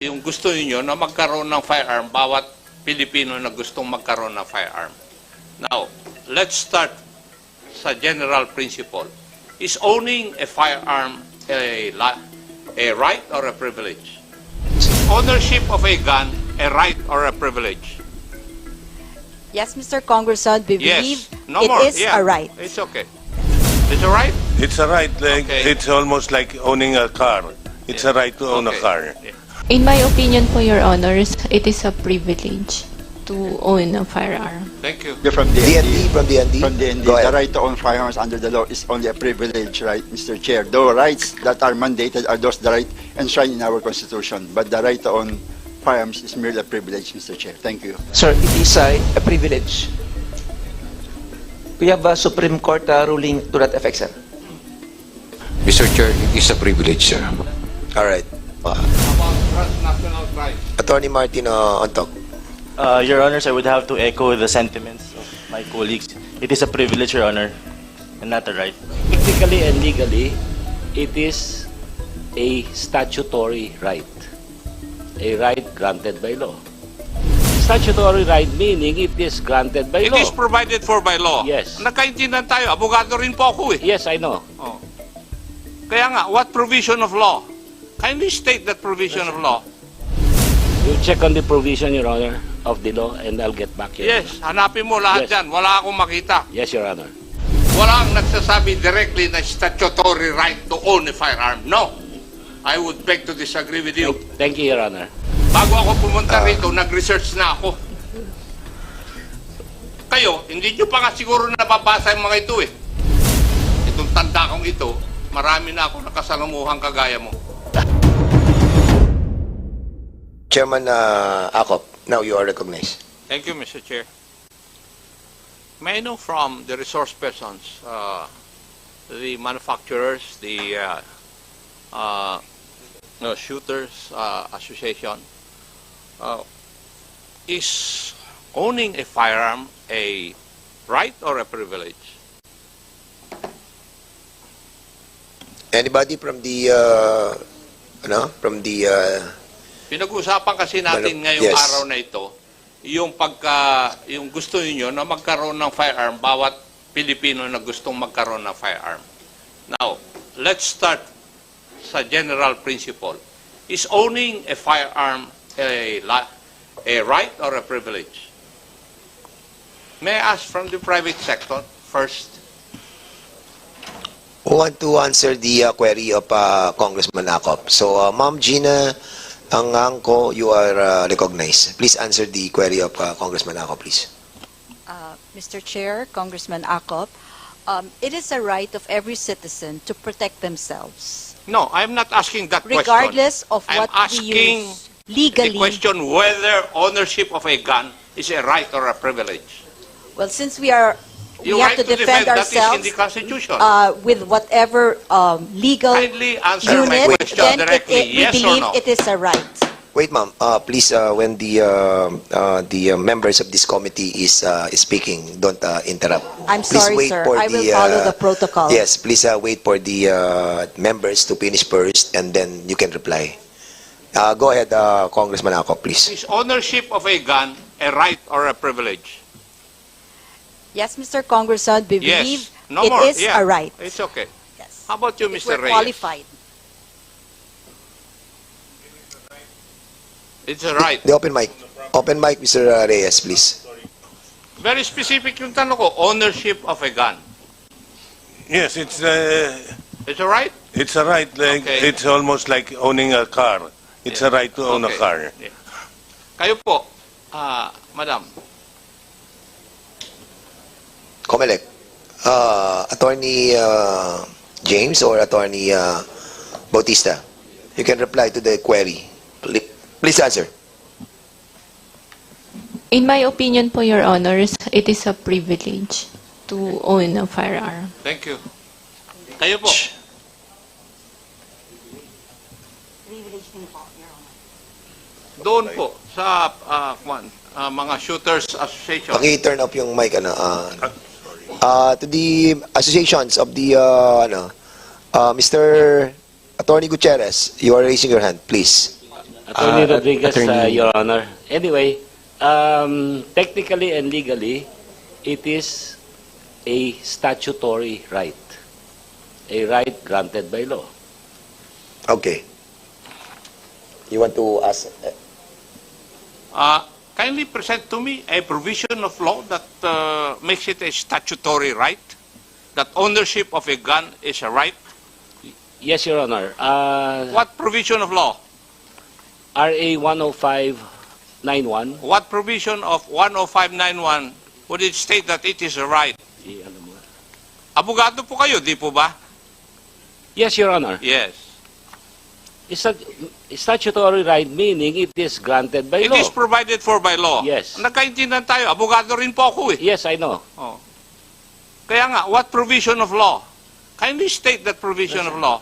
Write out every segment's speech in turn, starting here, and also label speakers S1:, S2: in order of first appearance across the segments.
S1: yung gusto niyo na magkaroon ng firearm, bawat Pilipino na gustong magkaroon ng firearm. Now, let's start sa general principle. Is owning a firearm a, a right or a privilege? Is ownership of a gun a right or a privilege?
S2: Yes, Mr. Congressman, we believe
S1: Yes. No
S2: it
S1: more.
S2: is
S1: yeah.
S2: a right.
S1: It's okay. It's a right?
S3: It's a right. Like,
S1: Okay.
S3: It's almost like owning a car. It's a right to own a
S1: Okay.
S3: car.
S1: Yeah.
S4: In my opinion po, Your Honors, it is a privilege to own a firearm.
S1: Thank you.
S5: You're from
S6: DND,
S5: DND.
S6: from DND?
S5: From DND.
S6: Go
S5: The
S6: ahead.
S5: right to own firearms under the law is only a privilege, right, Mr. Chair? The rights that are mandated are those the right enshrined in our Constitution, but the right to own firearms is merely a privilege, Mr. Chair. Thank you.
S7: Sir, it is uh, a privilege. We have a Supreme Court uh, ruling to that effect, sir.
S8: Mr. Chair, it is a privilege, sir.
S6: All right. Uh. Attorney Martin uh, Ontok.
S9: Uh, Your Honors, I would have to echo the sentiments of my colleagues. It is a privilege, Your Honor, and not a right.
S10: Technically and legally, it is a statutory right. A right granted by law. Statutory right meaning it is granted by
S1: It
S10: law.
S1: is provided for by law.
S10: Yes.
S1: Nagkaintindihan tayo. Abogado rin po ako eh.
S10: Yes, I know.
S1: Kaya nga, what provision of law? Kindly state that provision of law.
S10: You check on the provision, Your Honor, of the law and I'll get back here.
S1: Yes, hanapin mo lahat
S10: Yes.
S1: yan. Wala akong makita.
S10: Yes, Your Honor.
S1: Walang nagsasabi directly na statutory right to own a firearm. No. I would beg to disagree with you.
S10: Thank you, Your Honor.
S1: Bago ako pumunta rito, nag-research na ako. Kayo, hindi nyo pa nga siguro nababasa yung mga ito eh. Itong tanda kong ito, marami na ako nakasalamuhang kagaya mo.
S6: Chairman uh, Akop, now you are recognized.
S1: Thank you, Mr. Chair. May I know from the resource persons, uh, the manufacturers, the uh, uh, no, shooters uh, association, uh, is owning a firearm a right or a privilege?
S6: Anybody from the, uh, ano, from the,
S1: Pinag-usapan kasi natin ngayong
S6: yes.
S1: araw na ito, yung pagka, yung gusto niyo na magkaroon ng firearm, bawat Pilipino na gustong magkaroon ng firearm. Now, let's start sa general principle. Is owning a firearm a, a right or a privilege? May I ask from the private sector first?
S6: want to answer the uh, query of uh, Congressman Akop? So, uh, Ma'am Gina Angangko, you are uh, recognized. Please answer the query of uh, Congressman Akop, please.
S2: Uh, Mr. Chair, Congressman Akop, um, it is a right of every citizen to protect themselves,
S1: No, I'm not asking that question.
S2: regardless of
S1: I'm
S2: what we
S1: asking
S2: use
S1: The
S2: legally.
S1: question whether ownership of a gun is a right or a privilege.
S2: Well, since we are, we have
S1: right
S2: to defend
S1: that is
S2: ourselves uh, with whatever um, legal
S1: Kindly answer my
S2: unit,
S1: question
S2: then it, it, we
S1: yes
S2: believe
S1: no?
S2: it is a right.
S6: Wait, ma'am. Uh, please, uh, when the uh, uh, the uh, members of this committee is uh, speaking, don't uh, interrupt.
S2: I'm
S6: Please
S2: sorry,
S6: wait
S2: sir.
S6: for
S2: I will
S6: the,
S2: follow
S6: uh,
S2: the protocol.
S6: Yes, please uh, wait for the uh, members to finish first, and then you can reply. Uh, go ahead, uh, Congressman Akop, please.
S1: Is ownership of a gun a right or a privilege?
S2: Yes, Mr. Congressman, we believe
S1: Yes. No
S2: it
S1: more.
S2: is
S1: yeah.
S2: a right.
S1: It's okay.
S2: Yes.
S1: How about you,
S2: If
S1: Mr.
S2: we're
S1: Reyes?
S2: qualified.
S1: It's a right.
S6: The open mic. Open mic, Mr. Reyes, please.
S1: Very specific yung tanong ko, ownership of a gun.
S3: Yes, it's uh,
S1: It's a right?
S3: it's a right. Like,
S1: Okay.
S3: It's almost like owning a car. It's a right to own a
S1: Okay.
S3: car.
S1: Yeah. Kayo po, ah, madam,
S6: Comelec. Uh, Attorney uh, James or Attorney uh, Bautista, you can reply to the query. Pl- Please answer.
S4: In my opinion po, Your Honors, it is a privilege to own a firearm.
S1: thank you. Kayo po, doon po sa ah, kwan, ah, mga shooters association.
S6: Paki-turn up yung mic ano. Uh, uh, to the associations of the uh, ano, uh, Mr. Attorney Gutierrez, you are raising your hand, please.
S10: Attorney
S6: Ah,
S10: Rodriguez, uh,
S6: Attorney-
S10: Your Honor. Anyway, um, technically and legally, it is a statutory right. A right granted by law.
S6: Okay. You want to ask? uh,
S1: Uh, kindly present to me a provision of law that uh, makes it a statutory right, that ownership of a gun is a right.
S10: Yes, Your Honor. Uh,
S1: What provision of law?
S10: RA 10591.
S1: What provision of 10591 would it state that it is a right?
S10: Eh?
S1: Abogado po kayo, di po ba?
S10: Yes, Your Honor.
S1: Yes.
S10: It's a statutory right meaning it is granted by
S1: It
S10: law.
S1: is provided for by law.
S10: Yes.
S1: Nagkaintindihan tayo. Abogado rin po ako eh.
S10: Yes, I know.
S1: Oh. Kaya nga, what provision of law? Kindly state that provision of law.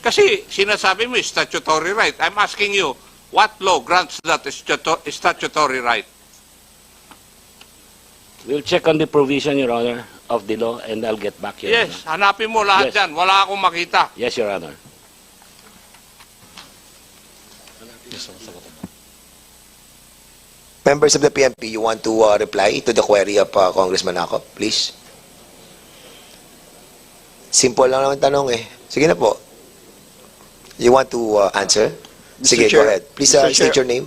S1: Kasi sinasabi mo statutory right. I'm asking you, what law grants that statu- statutory right?
S10: We'll check on the provision, Your Honor, of the law and I'll get back here.
S1: Yes, hanapin mo lahat
S10: Yes.
S1: yan. Wala akong makita.
S10: Yes, Your Honor.
S6: Members of the PNP, you want to uh, reply to the query of uh, Congressman Acop, please? Simple lang naman tanong eh. Sige na po. You want to uh, answer?
S5: Mr.
S6: Sige,
S5: Chair,
S6: go ahead. Please uh,
S5: Mr.
S6: state
S5: Chair.
S6: your name.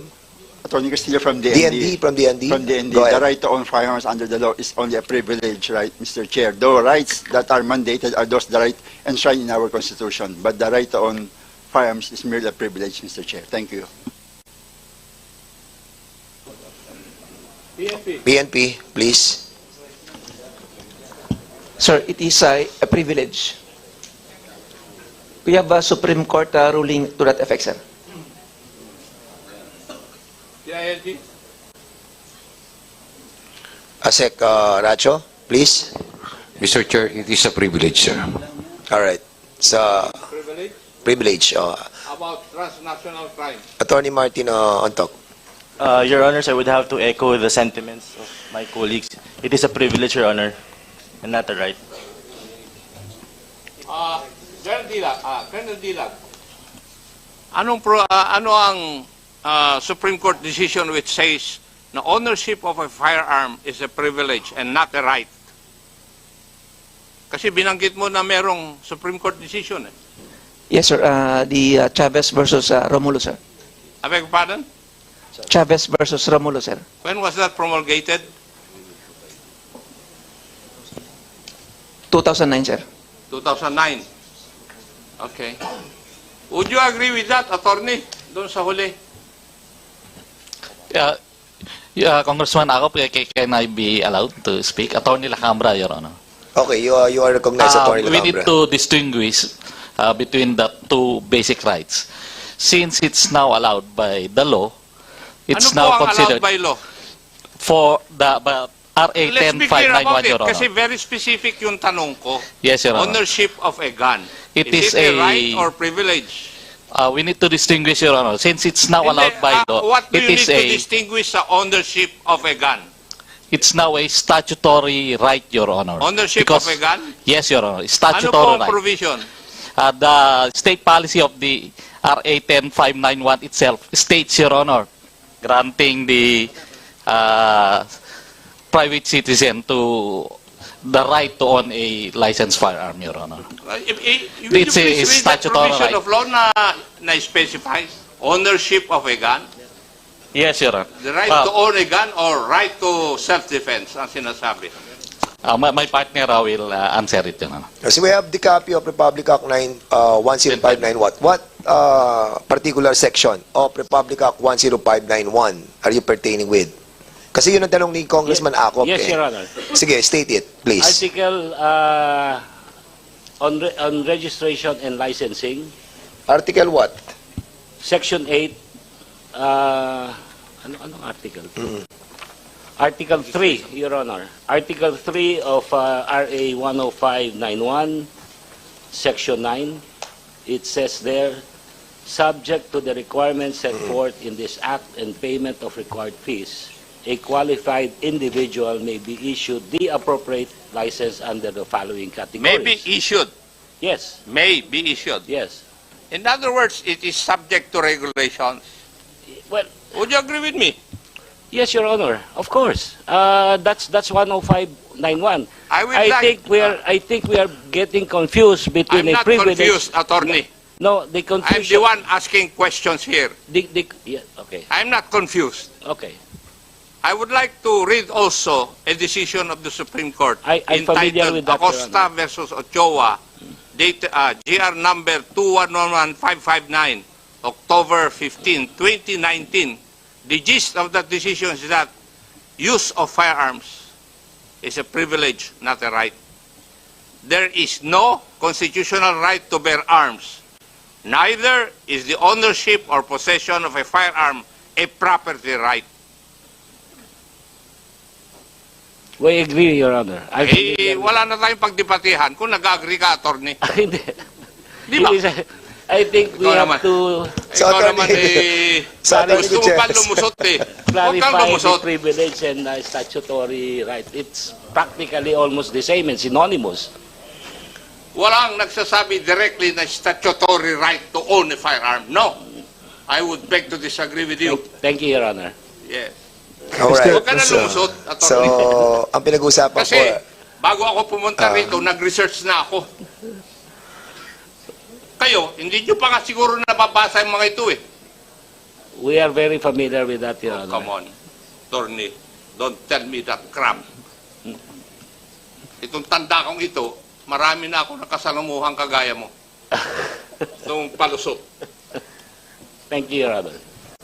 S5: Attorney Castillo from DND.
S6: DND, from DND.
S5: From DND, the right to own firearms under the law is only a privilege, right, Mr. Chair? The rights that are mandated are those the right enshrined in our Constitution, but the right to own firearms is merely a privilege, Mr. Chair. Thank you.
S6: PNP, please.
S7: Sir, it is uh, a privilege. We have a Supreme Court uh, ruling to that effect, sir.
S6: Asek uh, Racho, please.
S8: Mr. Chair, it is a privilege, sir.
S6: All right. So,
S1: Privilege
S6: privilege. Uh,
S1: about transnational crime.
S6: Attorney Martin uh, Ontok.
S9: Uh, Your Honors, I would have to echo the sentiments of my colleagues. It is a privilege, Your Honor, and not a right.
S1: Ah, Colonel Dilag, ah, Colonel Dilag. Anong pro, ah, ano ang ah, Supreme Court decision which says na ownership of a firearm is a privilege and not a right? Kasi binanggit mo na merong Supreme Court decision eh.
S7: Yes, sir. Uh, the uh, Chavez versus uh, Romulo, sir.
S1: I beg your pardon?
S7: Chavez versus Romulo, sir.
S1: When was that promulgated?
S7: 2009, sir.
S1: 2009. Okay. Would you agree with that, attorney? Doon sa huli.
S11: Yeah, yeah, Congressman Akop, ca- can I be allowed to speak? Attorney Lacambra, Your Honor.
S6: Okay, you, are- you are recognized,
S11: Uh,
S6: Attorney
S11: we need
S6: Lacambra.
S11: to distinguish uh, between the two basic rights. Since it's now allowed by the law, it's
S1: ano
S11: now
S1: po ang
S11: considered
S1: allowed by law?
S11: for the but RA
S1: Let's be clear about
S11: 10591,
S1: it
S11: Your Honor.
S1: kasi very specific yung tanong ko.
S11: Yes, Your Honor.
S1: Ownership of a gun.
S11: It
S1: is,
S11: is
S1: it a,
S11: a-
S1: right or privilege?
S11: Uh, we need to distinguish, Your Honor. Since it's now allowed by
S1: ah,
S11: law,
S1: what do
S11: it
S1: you
S11: is
S1: need to
S11: a
S1: distinguish sa ownership of a gun?
S11: it's now a statutory right, Your Honor.
S1: Ownership
S11: Because-
S1: of a gun?
S11: Yes, Your Honor.
S1: Ano
S11: Statutory
S1: po ang
S11: right.
S1: provision?
S11: Uh, the state policy of the RA 10591 itself states, Your Honor, granting the uh, private citizen to the right to own a licensed firearm, Your Honor.
S1: Uh, if- if- Will you
S11: It's a
S1: please read that
S11: statutory
S1: provision
S11: right.
S1: of law na, na specifies ownership of a gun?
S11: Yes, Your Honor.
S1: The right
S11: Uh,
S1: to own a gun or right to self-defense ang sinasabi.
S11: uh, my, my partner uh, will uh, answer it, Your Honor.
S6: So we have the copy of Republic Act 9, uh, 10591. What, what uh, particular section of Republic Act 10591 are you pertaining with? Kasi yun ang tanong ni Congressman Acop.
S10: Yes,
S6: eh.
S10: Your Honor.
S6: Sige, state it, please.
S10: Article uh, on, re- on registration and licensing,
S6: Article what?
S10: Section 8, uh, ano, anong article? Article 3, Your Honor. Article 3 of uh, RA 10591, Section 9, it says there, subject to the requirements set forth in this act and payment of required fees, a qualified individual may be issued the appropriate license under the following categories.
S1: May be issued.
S10: Yes,
S1: May be issued.
S10: yes.
S1: In other words, it is subject to regulations.
S10: Well,
S1: Would you agree with me?
S10: yes, Your Honor, of course. Uh, that's that's 10591.
S1: I would
S10: I
S1: like-
S10: think we are I think we are getting confused between
S1: I'm
S10: a
S1: not
S10: privilege.
S1: confused, attorney.
S10: No, the
S1: I'm
S10: confusion.
S1: the one asking questions here.
S10: The, the, yeah, okay,
S1: I'm not confused.
S10: okay.
S1: I would like to read also a decision of the Supreme Court
S10: I- I'm familiar with that, Your
S1: Acosta versus Ochoa, date, uh, GR number 2111559, October 15, 2019. The gist of that decision is that use of firearms is a privilege, not a right. There is no constitutional right to bear arms. Neither is the ownership or possession of a firearm a property right.
S10: We agree, Your Honor. I'm
S1: Eh, wala na tayong pagdebatihan kung nag-agree ka, attorney.
S10: Hindi.
S1: Di ba?
S10: I think we
S1: Ikaw
S10: have
S1: naman.
S10: to
S6: So,
S1: Ikaw
S6: attorney-
S1: naman eh,
S6: So, attorney
S1: gusto mo pa
S6: Gutierrez.
S1: lumusot eh. Huwag kang
S10: clarify the
S1: lumusot.
S10: privilege and uh, statutory right. It's practically almost the same and synonymous.
S1: Walang nagsasabi directly na statutory right to own a firearm. No. I would beg to disagree with you.
S10: Thank you, Your Honor.
S1: Yes.
S6: Alright.
S1: Huwag ka na lumusot,
S6: So,
S1: attorney.
S6: ang pinag-uusapan
S1: Kasi,
S6: po,
S1: bago ako pumunta
S6: Ah.
S1: rito, nag-research na ako. Kayo, hindi nyo pa nga siguro nababasa yung mga ito eh.
S10: We are very familiar with that, Your
S1: Oh,
S10: Honor.
S1: come on, attorney. Don't tell me that crap. Itong tanda kong ito, marami na ako nakasalamuhang kagaya mo. Itong palusot.
S10: Thank you, Your Honor.